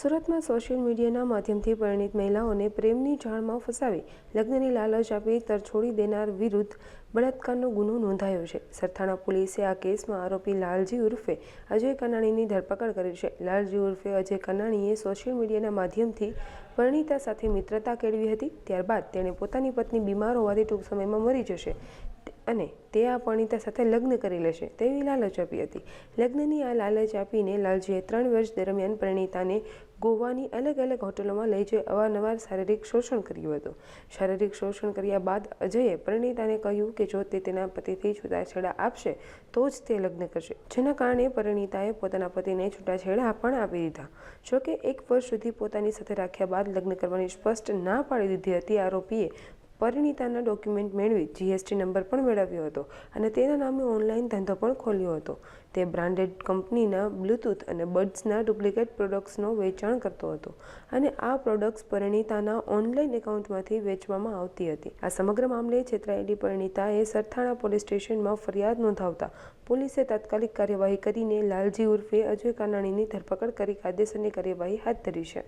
સુરતમાં સોશિયલ મીડિયાના માધ્યમથી પરિણીત મહિલાઓને પ્રેમની જાળમાં ફસાવી, લગ્નની લાલચ આપી તરછોડી દેનાર વિરુદ્ધ બળાત્કારનો ગુનો નોંધાયો છે. સરથાણા પોલીસે આ કેસમાં આરોપી લાલજી ઉર્ફે અજય કનાણીની ધરપકડ કરી છે. લાલજી ઉર્ફે અજય કનાણીએ સોશિયલ મીડિયાના માધ્યમથી પરિણીતા સાથે મિત્રતા કેળવી હતી. ત્યારબાદ તેણે પોતાની પત્ની બીમાર હોવાથી ટૂંક સમયમાં મરી જશે. અને તે આ પરણિતા સાથે લગ્ન કરી લેશે. તેવી લાલચ આપી હતી. લગ્નની આ લાલચ આપીને લાલજીએ ત્રણ વર્ષ દરમિયાન પરિણીતાને ગોવાની અલગ અલગ હોટલોમાં લઈ જઈ અવારનવાર શારીરિક શોષણ કર્યું હતું. શારીરિક શોષણ કર્યા બાદ અજયે પરિણીતાને કહ્યું કે જો તે તેના પતિથી છૂટાછેડા આપશે, તો જ તે લગ્ન કરશે. જેના કારણે પરિણીતાએ પોતાના પતિને છૂટાછેડા પણ આપી દીધા. જોકે એક વર્ષ સુધી પોતાની સાથે રાખ્યા બાદ લગ્ન કરવાની સ્પષ્ટ ના પાડી દીધી હતી આરોપીએ પરિણીતાના ડોક્યુમેન્ટ મેળવી જીએસટી નંબર પણ મેળવ્યો હતો અને તેના નામે ઓનલાઈન ધંધો પણ ખોલ્યો હતો. તે બ્રાન્ડેડ કંપનીના બ્લૂટૂથ અને બડ્સના ડુપ્લિકેટ પ્રોડક્ટ્સનો વેચાણ કરતો હતો અને આ પ્રોડક્ટ્સ પરિણીતાના ઓનલાઈન એકાઉન્ટમાંથી વેચવામાં આવતી હતી. આ સમગ્ર મામલે છેતરાયેલી પરિણીતાએ સરથાણા પોલીસ સ્ટેશનમાં ફરિયાદ નોંધાવતા પોલીસે તાત્કાલિક કાર્યવાહી કરીને લાલજી ઉર્ફે અજય કાનાણીની ધરપકડ કરી કાયદેસરની કાર્યવાહી હાથ ધરી છે.